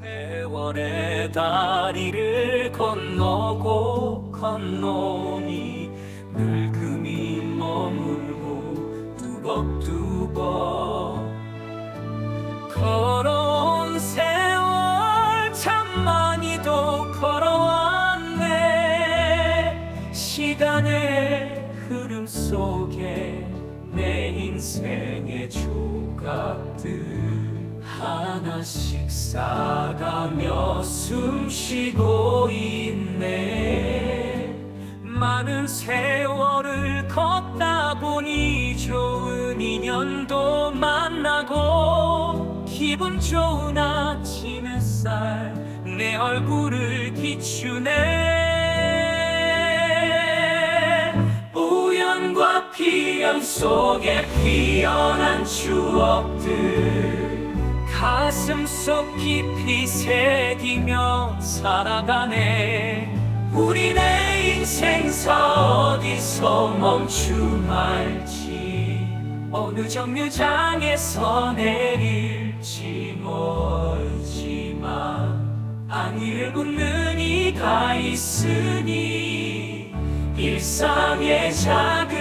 세월의 다리를 건너고 건너니 늙음이 머물고 두벅두벅 걸어온 세월 참 많이도 걸어왔네. 시간의 흐름 속에 내 인생의 조각들 하나씩 쌓아가며 숨 쉬고 있네. 많은 세월을 걷다 보니 좋은 인연도 만나고 기분 좋은 아침 햇살 내 얼굴을 비추네. 우연과 비연 속에 피어난 추억들 가슴 속 깊이 새기며 살아가네. 우리 내 인생사 어디서 멈춤할지? 어느 정류장에서 내릴지 멀지만 안위를 묻는 이가 있으니 일상의 작은